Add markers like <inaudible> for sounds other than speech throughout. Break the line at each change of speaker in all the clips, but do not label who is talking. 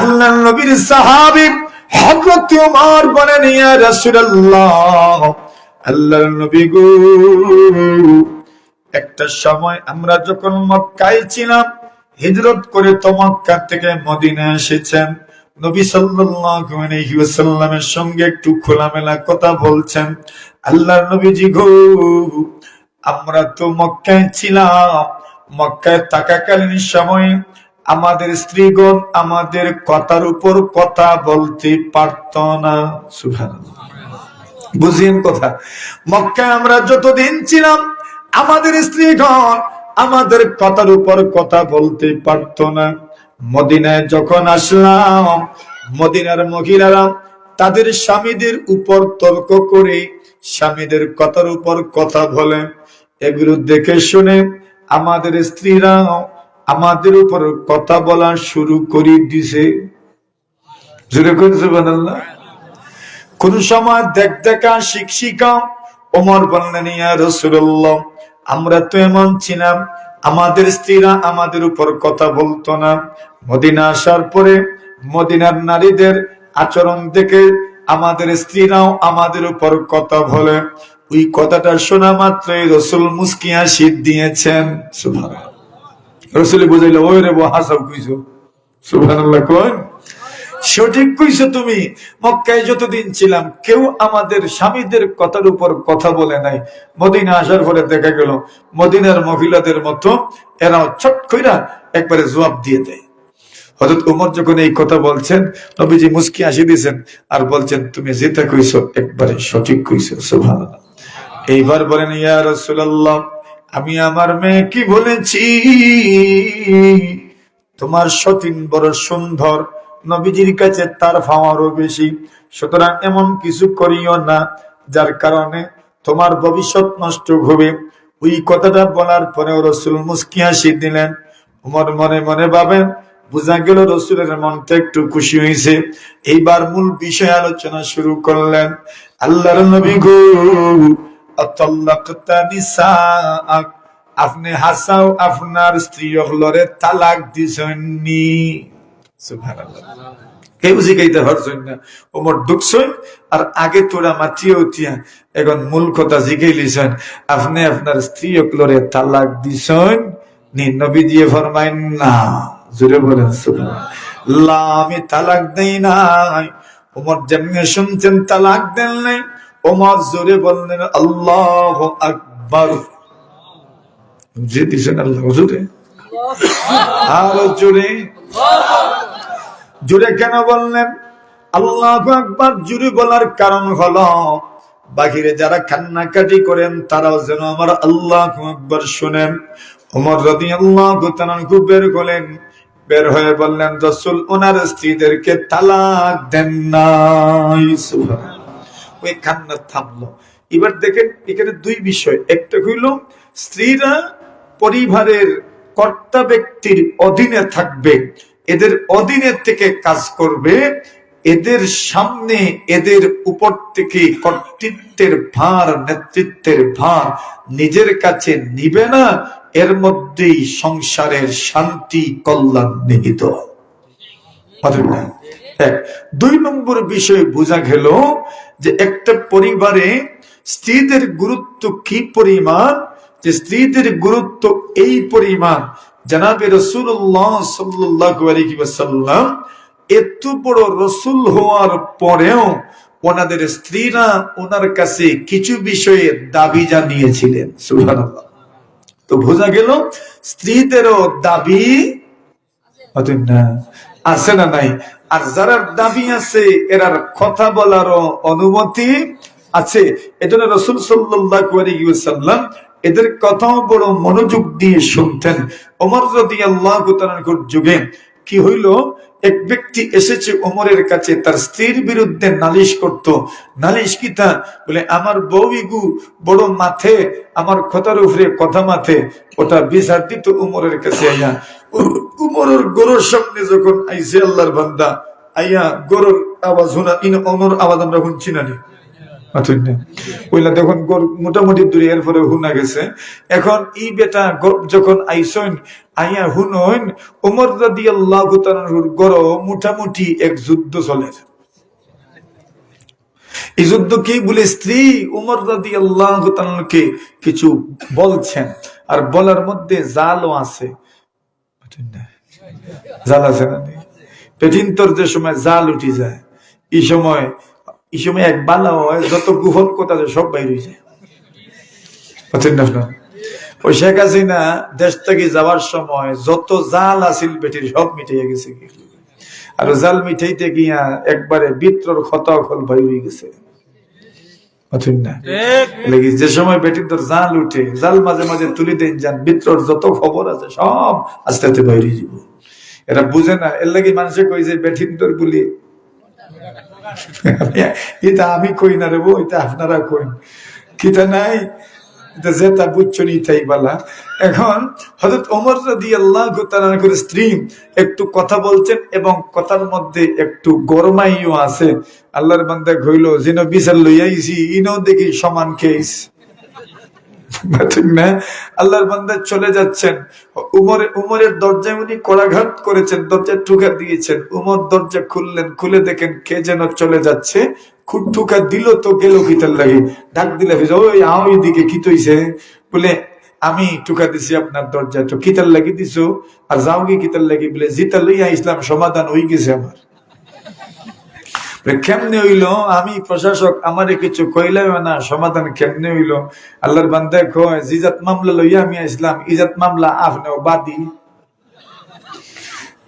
আল্লাহ নবীর সাহাবী হযরত ওমর বলেন, ইয়া রাসূলুল্লাহ, আল্লাহর নবী গো, একটা সময় আমরা যখন মক্কায় ছিলাম, হিজরত করে তো মক্কা থেকে মদিনা এসেছেন। নবী সাল্লাল্লাহু আলাইহি ওয়াসাল্লামের সঙ্গে একটু খোলামেলা কথা বলছেন, আল্লাহর নবীজি গো, আমরা তো মক্কায় ছিলাম। মক্কায় থাকাকালীন সময়ে আমাদের স্ত্রীগণ আমাদের কথার উপর কথা বলতে পারত না। সুবহানাল্লাহ। বুঝিয়েন কথা। মক্কায় আমরা যতদিন ছিলাম, আমাদের স্ত্রীগণ আমাদের কথার উপর কথা বলতে পারত না। মদিনায় যখন আসলাম, মদিনার মহিলারা তাদের স্বামীদের উপর তর্ক করে স্বামীদের কথার উপর কথা বলে। এগুলো দেখে শুনে আমাদের স্ত্রীরা আমাদের উপর কথা বলা শুরু করে দিছে। কোন সময় দেখ দেখা শিক্ষিকা ওমর বললেন, ইয়া আমরা তো এমন ছিলাম, আমাদের স্ত্রীরা আমাদের উপর কথা বলতো না। মদিনা আসার পরে মদিনার নারীদের আচরণ দেখে আমাদের স্ত্রীরাও আমাদের উপর কথা বলে। ওই কথাটা শোনা মাত্রই রসুল মুস্কিয়া শীত দিয়েছেন। সুবহানাল্লাহ। রসুল বুঝাইলো, ওই রে হাসাব কইছো? সুবহানাল্লাহ কোন। সঠিক কইছো তুমি। মক্কায় যতদিন ছিলাম, কেউ আমাদের স্বামীদের কথার উপর কথা বলে নাই। মদিনা আসার পরে দেখা গেল, মদিনার মহিলাদের মতো এরাও ছট কইরা একবারে জবাব দিয়ে দেয়। হযরত উমর যখন এই কথা বলছেন, নবীজি মুস্কি হাসি দিয়েছেন আর বলছেন, তুমি যেটা কইছো একবারে সঠিক কইছো, সুবহানাল্লাহ। এইবার বলেন, ইয়া রাসূলুল্লাহ। আমি আমার মেয়ে কি বলেছি? তোমার সতীন বড় সুন্দর, নবীজির কাছে তার ফাওয়ারও বেশি। সুতরাং এমন কিছু করিও না, যার কারণে তোমার ভবিষ্যৎ নষ্ট হবে। ওই কথাটা বলার পরে রসুল মুস্কি হাসি দিলেন। উমর মনে মনে ভাবেন, বোঝা গেল রসুলের মনটা একটু খুশি হয়েছে। এইবার মূল বিষয় আলোচনা শুরু করলেন। আল্লাহর নবী গো আপনি হাসাও আপনার স্ত্রী হলরে তালাক দিছেননি। সুবহানাল্লাহ। কেউ শিখাইতে পারছেন না। ওমর ঢুকছেন আর আগে এখন মূল কথা আপনি স্ত্রী তালাক দিছেন নি দিয়ে ফরমাইন না। জুড়ে বলেন লা আমি তালাক দেই নাই। ওমর যেমনি শুনছেন তালাক দেন নাই। ওমর জোরে বললেন, আল্লাহ আকবার। যে দিছেন আল্লাহ, জোরে। আরও জোরে। জুড়ে কেন বললেন? আল্লাহ আকবার জুড়ে বলার কারণ হলো, বাহিরে যারা কান্নাকাটি করেন, তারাও যেন আমার আল্লাহ আকবর শোনেন। ওমর রদি আল্লাহ খুব বের করলেন। বের হয়ে বললেন, রসুল, ওনার স্ত্রীদেরকে তালাক দেন সুবহানাল্লাহ। ওই থামলো। এবার দেখেন, এখানে দুই বিষয়। একটা হইল, স্ত্রীরা পরিবারের কর্তা ব্যক্তির অধীনে থাকবে, এদের অধীনে থেকে কাজ করবে, এদের সামনে এদের উপর থেকে কর্তৃত্বের ভার, নেতৃত্বের ভার নিজের কাছে নিবে না, এর মধ্যেই সংসারের শান্তি, কল্যাণ নিহিত। দুই নম্বর বিষয় বোঝা গেল যে একটা পরিবারে স্ত্রীদের গুরুত্ব কি পরিমাণ? যে স্ত্রীদের গুরুত্ব এই পরিমাণ। জানাবে রসুল্লাহ ওয়াসাল্লাম এত বড় রসুল হওয়ার পরেও ওনাদের স্ত্রীরা ওনার কাছে কিছু বিষয়ে দাবি জানিয়েছিলেন। সুবহানাল্লাহ। তো বোঝা গেল স্ত্রীদেরও দাবি না আছে না নাই? আর যারা দাবি আছে, এরার কথা বলারও অনুমতি আছে। এজন্য রসুল সাল্লাম এদের কথাও বড় মনোযোগ দিয়ে শুনতেন। ওমর রদি আল্লাহ যুগে কি হইল? এক ব্যক্তি এসেছে ওমরের কাছে, তার স্ত্রীর বিরুদ্ধে নালিশ করত। নালিশ কি তা? বলে, আমার বউইগু বড় মাথে আমার কথার উপরে কথা মাথে ওটা বিচার দিত উমরের কাছে আইয়া উ- উমরের গরুর সামনে যখন আইসে আল্লাহর বান্দা, আইয়া গরুর আওয়াজ শোনা, ইন অমর আওয়াজ আমরা শুনছি না মোটামুটি এক যুদ্ধ চলে। এই যুদ্ধ কি বলে স্ত্রী উমর রাদি আল্লাহ কিছু বলছেন? আর বলার মধ্যে জালও আছে। জাল আছে না যে সময় জাল উঠি যায় এই সময় এই সময় এক বালা হয়, যত গুহন কথা সব যায়। ওই শেখ হাসিনা দেশ থেকে যাওয়ার সময় যত জাল আছিল বেটির সব মিটাইয়া গেছে আর জাল মিঠাইতে গিয়া একবারে বিত্রর ক্ষত খল হয়ে গেছে। না। যে সময় বেটির তোর জাল উঠে জাল মাঝে মাঝে তুলি দেন যান বিত্রর যত খবর আছে সব আস্তে আস্তে বাইরে যাব এরা বুঝে না এর লাগি মানুষে কই যে বেঠিন তোর বলি <laughs> এটা আমি কই না রে বউ এটা আপনারা কইন। কিটা নাই? বুঝছ তাই বলা। এখন হযরত ওমর রাদিয়াল্লাহু তাআলা করে স্ত্রী একটু কথা বলছেন এবং কথার মধ্যে একটু গরমাইও আছে। আল্লাহর যেন বিচার লইয়াইছি ইনো দেখি সমান না আল্লাহর বান্দা চলে যাচ্ছেন। উমরে, উমরের দরজায় উনি কড়াঘাত করেছেন দরজা ঠুকা দিয়েছেন। উমর দরজা খুললেন, খুলে দেখেন কে যেন চলে যাচ্ছে। খুব দিল তো গেল কিতার লাগে। ডাক দিলে ওই আও এদিকে কি তৈছে? বলে, আমি টুকা দিছি আপনার দরজা তো কিতার লাগি দিছো? আর যাও কি কিতার লাগি? বলে, জিতা লইয়া ইসলাম সমাধান হয়ে গেছে আমার। কেমনে হইল? আমি প্রশাসক, আমারে কিছু কইলে না, সমাধান কেমনে হইল? আল্লাহর বান্দায় কয়, জিজাত মামলা লইয়া আমি আসলাম, ইজাত মামলা আপনিও বাদী।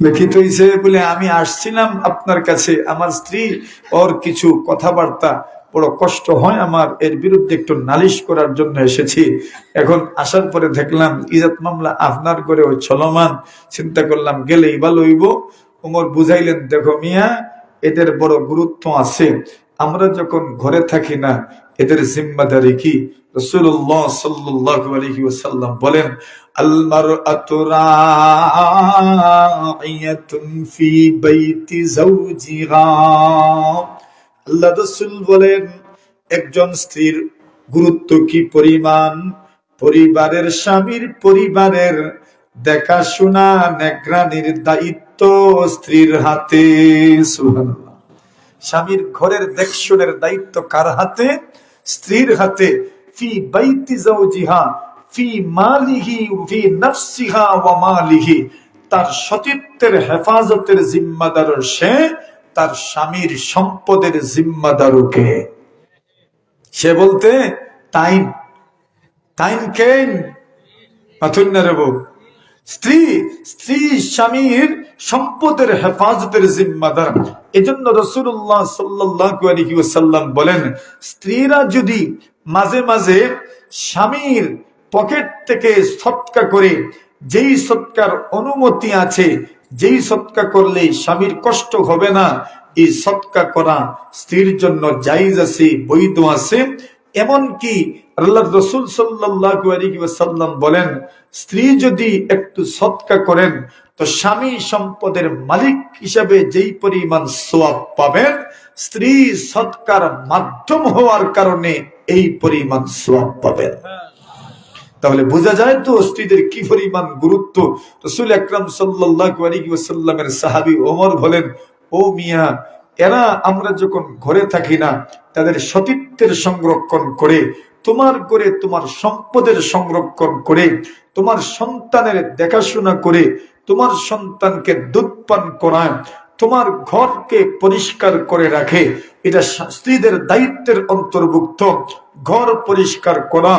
লিখিত হইছে বলে আমি আসছিলাম আপনার কাছে। আমার স্ত্রী ওর কিছু কথাবার্তা বড় কষ্ট হয়। আমার এর বিরুদ্ধে একটু নালিশ করার জন্য এসেছি। এখন আসার পরে দেখলাম, ইজাত মামলা আপনার করে ওই চলমান। চিন্তা করলাম, গেলেই ভালো হইব উমর বুঝাইলেন, দেখো মিয়া, এদের বড় গুরুত্ব আছে। আমরা যখন ঘরে থাকি না এদের জিম্মাদারি কি রসুল্লাহ সাল্লাল্লাহু আলাইহি ওয়াসাল্লাম বলেন আল মারআতু ফি আল্লাহ রাসূল বলেন, একজন স্ত্রীর গুরুত্ব কি পরিমাণ? পরিবারের স্বামীর পরিবারের দেখাশোনা নেগ্রানির দায়িত্ব স্ত্রীর হাতে? সুবহানাল্লাহ। স্বামীর ঘরের দেখশনের দায়িত্ব কার হাতে? স্ত্রীর হাতে ফি বাইতি জাওজিহা ফি মালিহি ফি নাফসিহা ওয়া মালিহি তার সতীত্বের হেফাজতের জিম্মাদার সে তার স্বামীর সম্পদের জিম্মাদারকে সে বলতে টাইম টাইম কেন পাথুন্না রে বউ। স্ত্রী স্ত্রী স্বামীর সম্পদের হেফাজতের জিম্মাদার। এজন্য রসুল্লাহ ওয়াসাল্লাম বলেন, স্ত্রীরা যদি মাঝে মাঝে স্বামীর পকেট থেকে সৎকা করে, যেই সৎকার অনুমতি আছে, যেই সৎকা করলে স্বামীর কষ্ট হবে না, এই সৎকা করা স্ত্রীর জন্য জাইজ আছে, বৈধ আছে। এমনকি আল্লাহ রসুল আলাইহি বলেন, স্ত্রী যদি একটু সৎকা করেন, তো স্বামী সম্পদের মালিক হিসাবে যেই পরিমাণ সোয়াব পাবেন, স্ত্রী সৎকার মাধ্যম হওয়ার কারণে এই পরিমাণ সোয়াব পাবেন। তাহলে বোঝা যায় তো স্ত্রীদের কি পরিমাণ গুরুত্ব? রসুল আকরাম ওয়াসাল্লামের সাহাবী ওমর বলেন, ও মিয়া, এরা আমরা যখন ঘরে থাকি না, তাদের সতীত্বের সংরক্ষণ করে তোমার করে তোমার সম্পদের সংরক্ষণ করে, তোমার সন্তানের দেখাশোনা করে, তোমার সন্তানকে দুধ পান করায়, তোমার ঘরকে পরিষ্কার করে রাখে। এটা স্ত্রীদের দায়িত্বের অন্তর্ভুক্ত। ঘর পরিষ্কার করা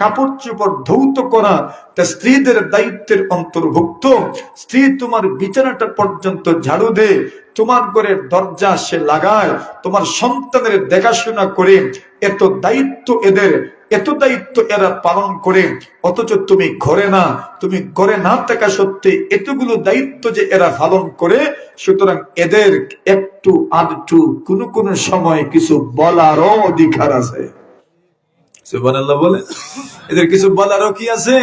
কাপড় চোপড় ধৌত করা, তা স্ত্রীদের দায়িত্বের অন্তর্ভুক্ত। স্ত্রী তোমার বিছানাটা পর্যন্ত ঝাড়ু দে, তোমার ঘরের দরজা সে লাগায়, তোমার সন্তানের দেখাশোনা করে। এত দায়িত্ব এদের, এত দায়িত্ব এরা পালন করে। অথচ তুমি ঘরে না, তুমি ঘরে না থাকা সত্ত্বে এতগুলো দায়িত্ব যে এরা পালন করে, সুতরাং এদের একটু আধটু কোনো কোনো সময় কিছু বলারও অধিকার আছে। সুবহানাল্লাহ বলে। এদের কিছু বলারও কি আছে?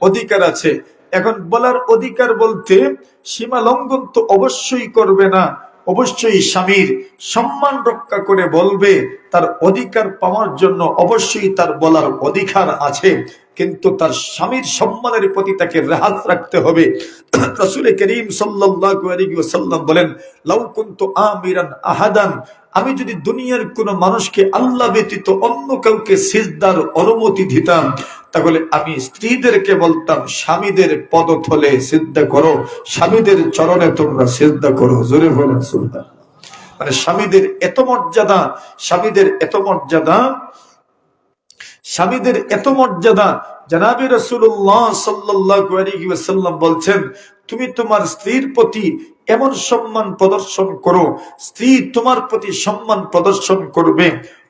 অধিকার আছে। এখন বলার অধিকার বলতে সীমা লঙ্ঘন তো অবশ্যই করবে না। অবশ্যই স্বামীর সম্মান রক্ষা করে বলবে, তার অধিকার পাওয়ার জন্য অবশ্যই তার বলার অধিকার আছে। কিন্তু তার স্বামীর সম্মানের প্রতি তাকে রেহাত রাখতে হবে। <clears throat> রসুল করিম সাল্লাম বলেন, লাউ কুন্তু আমিরান আহাদান আমি যদি দুনিয়ার কোন মানুষকে আল্লাহ ব্যতীত অন্য কাউকে সিজদার অনুমতি দিতাম, তাহলে আমি স্ত্রীদেরকে বলতাম, স্বামীদের পদথলে সিদ্ধা করো, স্বামীদের চরণে তোমরা সিদ্ধা করো। জোরে বলেন মানে স্বামীদের এত মর্যাদা, স্বামীদের এত মর্যাদা, স্বামীদের এত মর্যাদা। জানাবি রসুল্লাহ সাল্লাম বলছেন তুমি তোমার স্ত্রীর প্রতি এমন সম্মান প্রদর্শন করো, স্ত্রী তোমার প্রতি সম্মান প্রদর্শন করবে।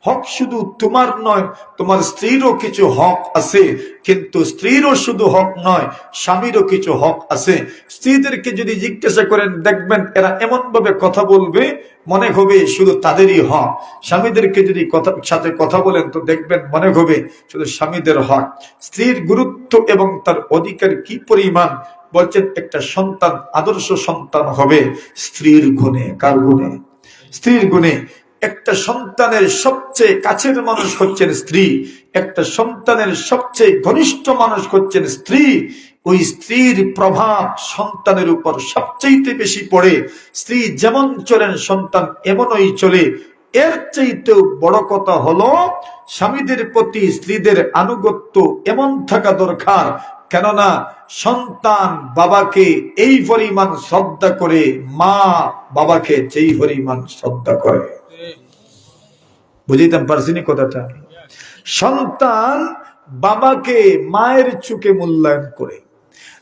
হক শুধু তোমার নয়, তোমার স্ত্রীরও কিছু হক আছে, কিন্তু স্ত্রীরও শুধু হক নয়, স্বামীরও কিছু হক আছে। স্ত্রীদেরকে যদি জিজ্ঞাসা করেন, দেখবেন এরা এমন ভাবে কথা বলবে, মনে হবে শুধু তাদেরই হক। স্বামীদেরকে যদি কথা, সাথে কথা বলেন, তো দেখবেন মনে হবে শুধু স্বামীদের হক। স্ত্রীর গুরুত্ব এবং তার অধিকার কি পরিমাণ বলছেন, একটা সন্তান, আদর্শ সন্তান হবে স্ত্রীর গুণে। কার গুণে? স্ত্রীর গুণে। একটা সন্তানের সবচেয়ে কাছের মানুষ হচ্ছেন স্ত্রী। একটা সন্তানের সবচেয়ে ঘনিষ্ঠ মানুষ হচ্ছেন স্ত্রী। ওই স্ত্রীর প্রভাব সন্তানের উপর সবচেয়ে বেশি পড়ে। স্ত্রী যেমন চলেন, সন্তান এমনই চলে। এর চাইতেও বড় কথা হলো, স্বামীদের প্রতি স্ত্রীদের আনুগত্য এমন থাকা দরকার কেননা সন্তান বাবাকে এই পরিমাণ শ্রদ্ধা করে, মা বাবাকে যেই পরিমাণ শ্রদ্ধা করে। বুঝিতাম পারছিনি কথাটা? সন্তান বাবাকে মায়ের চুকে মূল্যায়ন করে।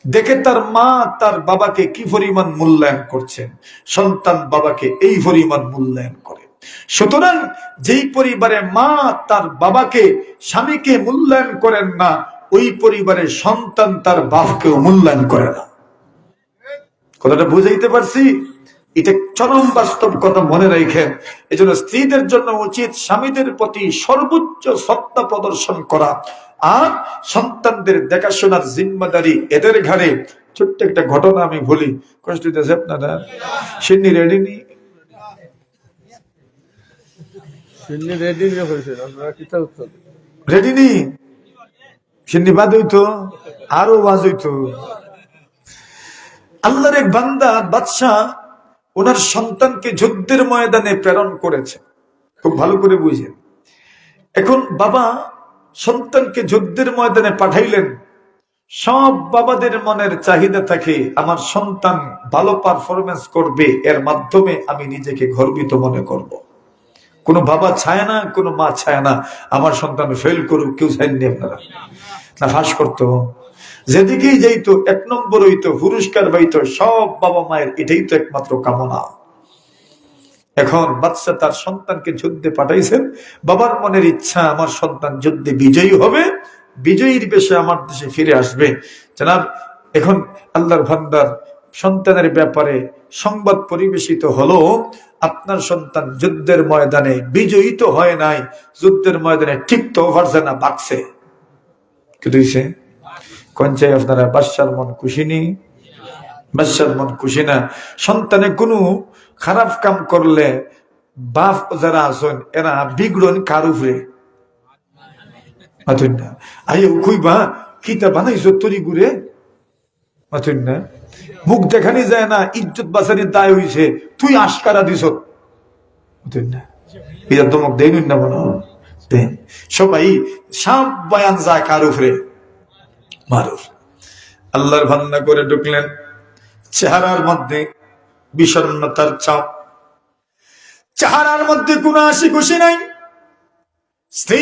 দেখে তার মা তার বাবাকে কি পরিমাণ মূল্যায়ন করছেন? সন্তান বাবাকে এই পরিমাণ মূল্যায়ন করে। সুতরাং যেই পরিবারে মা তার বাবাকে স্বামীকে মূল্যায়ন করেন না ওই পরিবারের সন্তান তার বাপকেও মূল্যায়ন করে না। কথাটা বুঝাইতে পারছি? এটা চরম বাস্তব কথা মনে রেখেন এই জন্য স্ত্রীদের জন্য উচিত স্বামীদের প্রতি সর্বোচ্চ সত্তা প্রদর্শন করা আর সন্তানদের দেখাশোনার জিম্মাদারি এদের ঘাড়ে। ছোট্ট একটা ঘটনা আমি বলি কষ্ট দিতেছে আপনারা? সিন্নি রেডি নি?
সিন্নি রেডি
নি? সিন্নি বাদ হইতো, আরও বাজ হইতো। আল্লাহর এক বান্দা বাদশাহ ওনার সন্তানকে যুদ্ধের ময়দানে প্রেরণ করেছে। খুব ভালো করে বুঝেন। এখন বাবা সন্তানকে যুদ্ধের ময়দানে পাঠাইলেন। সব বাবাদের মনের চাহিদা থাকে, আমার সন্তান ভালো পারফরমেন্স করবে, এর মাধ্যমে আমি নিজেকে গর্বিত মনে করব। কোনো বাবা চায় না, কোনো মা চায় না। আমার সন্তান ফেল করুক, কেউ চাইননি আপনারা। না ফাঁস করতো। যেদিকেই যাইতো, এক নম্বর হইতো, পুরস্কার পাইতো, সব বাবা মায়ের, এটাই তো একমাত্র কামনা। এখন বাচ্চা তার সন্তানকে যুদ্ধে পাঠাইছেন। বাবার মনের ইচ্ছা, আমার সন্তান যুদ্ধে বিজয়ী হবে। বিজয়ীর বেশে আমার দেশে ফিরে আসবে। জানাব, এখন আল্লাহর ভান্ডার সন্তানের ব্যাপারে সংবাদ পরিবেশিত হলো, আপনার সন্তান যুদ্ধের ময়দানে বিজয়ী তো হয় নাই, যুদ্ধের ময়দানে ঠিক তো পারছে না, বাকছে। কি হইছে আপনারা, বাদশার মন খুশি নি? বাদশার মন খুশি না। সন্তানে কোনো খারাপ কাম করলে বাপ যারা আছেন, এরা বিগড়ন কার উপরে? আইও কইবা কিতা বানাইছো তরি গুড়ে? না মুখ দেখানি যায় না, ইজ্জত বাঁচানির দায় হইছে, তুই আশকারা মাথুন না তোমাক না মনে দেন সবাই সব বয়ান যায় মারুফ আল্লাহর ভান্না করে ঢুকলেন। চেহারার মধ্যে বিষণ্ণতার চাপ। চেহারার মধ্যে কোনো হাসি খুশি নাই। স্ত্রী